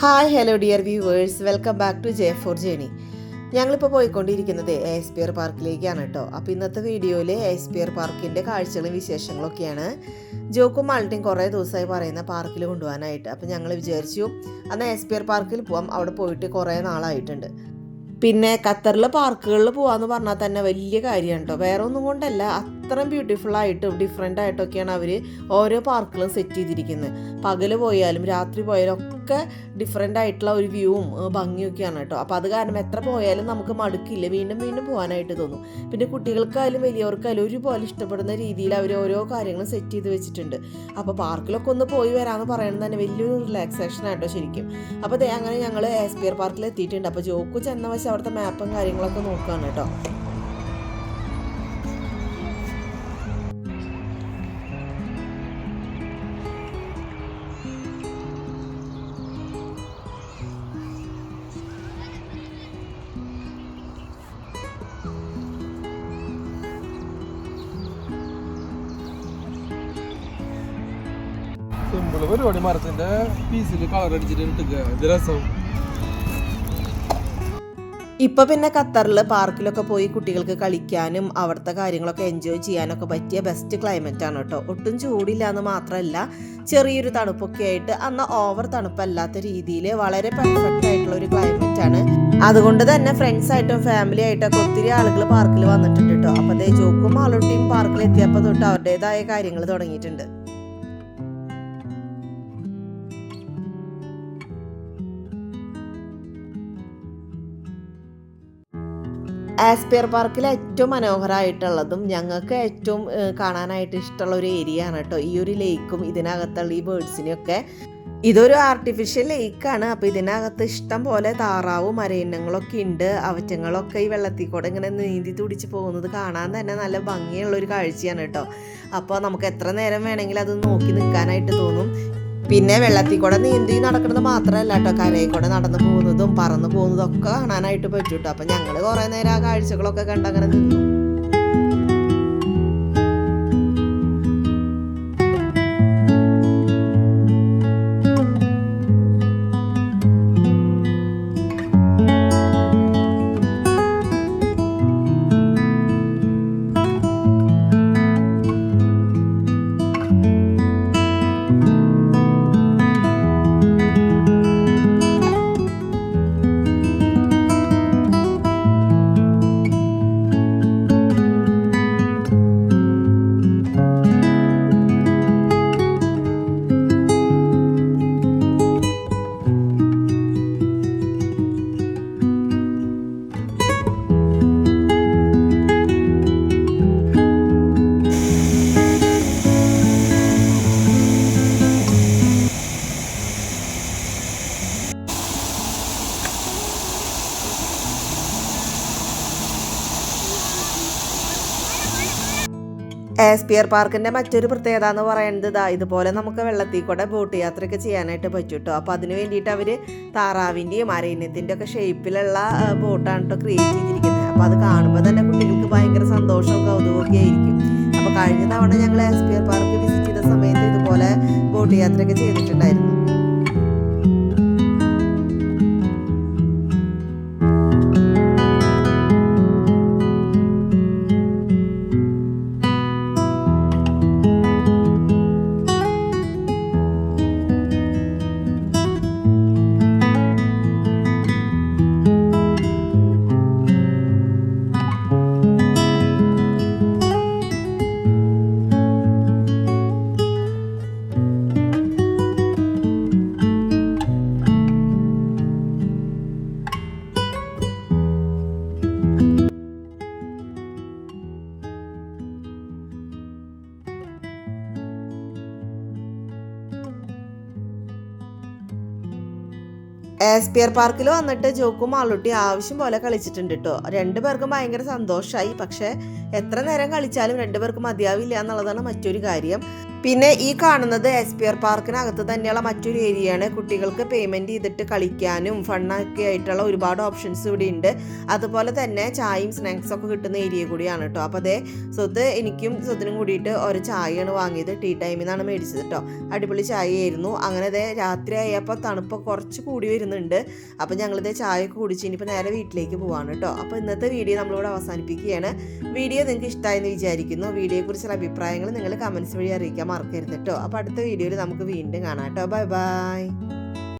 Hello dear viewers welcome back to J four journey ഞങ്ങളിപ്പോൾ പോയിക്കൊണ്ടിരിക്കുന്നത് എസ്പിയർ പാർക്കിലേക്കാണ് കേട്ടോ അപ്പോൾ ഇന്നത്തെ വീഡിയോയിൽ എസ്പിയർ പാർക്കിന്റെ കാഴ്ചകളും വിശേഷങ്ങളൊക്കെയാണ്. ജോക്കും മാൾട്ടിയും കുറേ ദിവസമായി പറയുന്ന പാർക്കിൽ കൊണ്ടുപോകാനായിട്ട്. അപ്പോൾ ഞങ്ങൾ വിചാരിച്ചു അന്ന് എസ്പിയർ പാർക്കിൽ പോവാം. അവിടെ പോയിട്ട് കുറേ നാളായിട്ടുണ്ട്. പിന്നെ ഖത്തറിലെ പാർക്കുകളിൽ പോകാമെന്ന് പറഞ്ഞാൽ തന്നെ വലിയ കാര്യമാണ് കേട്ടോ വേറെ ഒന്നും കൊണ്ടല്ല അത്രയും ബ്യൂട്ടിഫുൾ ആയിട്ടും ഡിഫറെന്റ് ആയിട്ടൊക്കെയാണ് അവർ ഓരോ പാർക്കുകളും സെറ്റ് ചെയ്തിരിക്കുന്നത്. പകൽ പോയാലും രാത്രി പോയാലും ഒക്കെ ഡിഫറെന്റ് ആയിട്ടുള്ള ഒരു വ്യൂവും ഭംഗിയൊക്കെയാണ് കേട്ടോ. അപ്പോൾ അത് കാരണം എത്ര പോയാലും നമുക്ക് മടുക്കില്ല. വീണ്ടും വീണ്ടും പോകാനായിട്ട് തോന്നും. പിന്നെ കുട്ടികൾക്കായാലും വലിയവർക്കായാലും ഒരുപോലെ ഇഷ്ടപ്പെടുന്ന രീതിയിൽ അവർ ഓരോ കാര്യങ്ങളും സെറ്റ് ചെയ്ത് വെച്ചിട്ടുണ്ട്. അപ്പോൾ പാർക്കിലൊക്കെ ഒന്ന് പോയി വരാമെന്ന് പറയുന്നത് തന്നെ വലിയൊരു റിലാക്സേഷൻ ആയിട്ടോ ശരിക്കും. അപ്പോൾ അങ്ങനെ ഞങ്ങൾ എസ്പിയർ പാർക്കിൽ എത്തിയിട്ടുണ്ട് അപ്പോൾ ജോക്കു ചെന്ന വശം അവിടുത്തെ മാപ്പും കാര്യങ്ങളൊക്കെ നോക്കുകയാണ് കേട്ടോ. സിമ്പിൾ പരിപാടി മരത്തിന്റെ പീസിൽ കളർ അടിച്ചിട്ട് രസം. ഇപ്പൊ പിന്നെ ഖത്തറിൽ പാർക്കിലൊക്കെ പോയി കുട്ടികൾക്ക് കളിക്കാനും അവിടുത്തെ കാര്യങ്ങളൊക്കെ എൻജോയ് ചെയ്യാനൊക്കെ പറ്റിയ ബെസ്റ്റ് ക്ലൈമറ്റ് ആണ് കേട്ടോ. ഒട്ടും ചൂടില്ല എന്ന് മാത്രമല്ല ചെറിയൊരു തണുപ്പൊക്കെ ആയിട്ട് അന്ന് ഓവർ തണുപ്പല്ലാത്ത രീതിയിൽ വളരെ പെർഫെക്റ്റ് ആയിട്ടുള്ള ഒരു ക്ലൈമറ്റ് ആണ്. അതുകൊണ്ട് തന്നെ ഫ്രണ്ട്സ് ആയിട്ടും ഫാമിലി ആയിട്ടൊക്കെ ഒത്തിരി ആളുകൾ പാർക്കിൽ വന്നിട്ടുണ്ട് കേട്ടോ. അപ്പോൾ ജോക്കും ആളുടെയും പാർക്കിൽ എത്തിയപ്പോൾ തൊട്ട് അവരുടേതായ കാര്യങ്ങൾ തുടങ്ങിയിട്ടുണ്ട്. ആസ്പിയർ പാർക്കിൽ ഏറ്റവും മനോഹരമായിട്ടുള്ളതും ഞങ്ങൾക്ക് ഏറ്റവും കാണാനായിട്ട് ഇഷ്ടമുള്ള ഒരു ഏരിയ ആണ് കേട്ടോ ഈ ഒരു ലേക്കും ഇതിനകത്തുള്ള ഈ ബേർഡ്സിനെയൊക്കെ ഇതൊരു ആർട്ടിഫിഷ്യൽ ലേക്കാണ് അപ്പോൾ ഇതിനകത്ത് ഇഷ്ടം പോലെ താറാവും മരയിനങ്ങളൊക്കെ ഉണ്ട് അവറ്റങ്ങളൊക്കെ ഈ വെള്ളത്തിൽ കൂടെ ഇങ്ങനെ നീന്തി തുടിച്ച് പോകുന്നത് കാണാൻ തന്നെ നല്ല ഭംഗിയുള്ള ഒരു കാഴ്ചയാണ് കേട്ടോ അപ്പോൾ നമുക്ക് എത്ര നേരം വേണമെങ്കിലും അത് നോക്കി നിൽക്കാനായിട്ട് തോന്നും. പിന്നെ വെള്ളത്തിൽ കൂടെ നീന്തി നടക്കുന്നത് മാത്രമല്ല കേട്ടോ. കരയിൽ കൂടെ നടന്നു പോകുന്നതും പറന്നു പോകുന്നതും ഒക്കെ കാണാനായിട്ട് പറ്റും കേട്ടോ. അപ്പം ഞങ്ങൾ കുറേ നേരം ആ കാഴ്ചകളൊക്കെ കണ്ടങ്ങനെ നിന്നു. ആസ്പിയർ പാർക്കിന്റെ മറ്റൊരു പ്രത്യേകത എന്ന് പറയുന്നത് ഇതാ ഇതുപോലെ നമുക്ക് വെള്ളത്തിൽ കൂടെ ബോട്ട് യാത്രയൊക്കെ ചെയ്യാനായിട്ട് പറ്റും കേട്ടോ. അപ്പോൾ അതിന് വേണ്ടിയിട്ട് അവർ താറാവിന്റെയും അരയിനത്തിന്റെ ഒക്കെ ഷേപ്പിലുള്ള ബോട്ടാണ് കേട്ടോ ക്രിയേറ്റ് ചെയ്തിരിക്കുന്നത്. അപ്പോൾ അത് കാണുമ്പോൾ തന്നെ കുട്ടികൾക്ക് ഭയങ്കര സന്തോഷവും കൗതുകമൊക്കെ ആയിരിക്കും. അപ്പോൾ കഴിഞ്ഞ തവണ ഞങ്ങൾ ആസ്പിയർ പാർക്ക് വിസിറ്റ് ചെയ്ത സമയത്ത് ഇതുപോലെ ബോട്ട് യാത്രയൊക്കെ ചെയ്തിട്ടുണ്ടായിരുന്നു. ആസ്പിയർ പാർക്കിൽ വന്നിട്ട് ജോക്കും ആളുട്ടി ആവശ്യം പോലെ കളിച്ചിട്ടുണ്ട് കേട്ടോ രണ്ടുപേർക്കും ഭയങ്കര സന്തോഷമായി പക്ഷെ എത്ര നേരം കളിച്ചാലും രണ്ടുപേർക്കും മതിയാവില്ല എന്നുള്ളതാണ് മറ്റൊരു കാര്യം. പിന്നെ ഈ കാണുന്നത് എസ് പി ആർ പാർക്കിനകത്ത് തന്നെയുള്ള മറ്റൊരു ഏരിയയാണ്. കുട്ടികൾക്ക് പേയ്മെന്റ് ചെയ്തിട്ട് കളിക്കാനും ഫണ്ണൊക്കെ ആയിട്ടുള്ള ഒരുപാട് ഓപ്ഷൻസ് ഇവിടെ ഉണ്ട്. അതുപോലെ തന്നെ ചായയും സ്നാക്സും ഒക്കെ കിട്ടുന്ന ഏരിയ കൂടിയാണ് കേട്ടോ. അപ്പോൾ അതേ സ്വത്ത് എനിക്കും സ്വത്തിനും കൂടിയിട്ട് ഒരു ചായയാണ് വാങ്ങിയത്. ടീ ടൈമിൽ നിന്നാണ് മേടിച്ചത് കേട്ടോ. അടിപൊളി ചായയായിരുന്നു. അങ്ങനെ അതേ രാത്രി ആയപ്പോൾ തണുപ്പ് കുറച്ച് കൂടി വരുന്നുണ്ട്. അപ്പോൾ ഞങ്ങളിതേ ചായ ഒക്കെ കുടിച്ച് ഇനിയിപ്പോൾ നേരെ വീട്ടിലേക്ക് പോവാണ് കേട്ടോ. അപ്പോൾ ഇന്നത്തെ വീഡിയോ നമ്മളിവിടെ അവസാനിപ്പിക്കുകയാണ്. വീഡിയോ നിങ്ങൾക്ക് ഇഷ്ടമായെന്ന് വിചാരിക്കുന്നു. വീഡിയോയെക്കുറിച്ചുള്ള അഭിപ്രായങ്ങൾ നിങ്ങൾ കമൻസ് വഴി അറിയിക്കാൻ മറക്കരുത് കേട്ടോ അപ്പോൾ അടുത്ത വീഡിയോയിൽ നമുക്ക് വീണ്ടും കാണാം കേട്ടോ ബൈ ബൈ.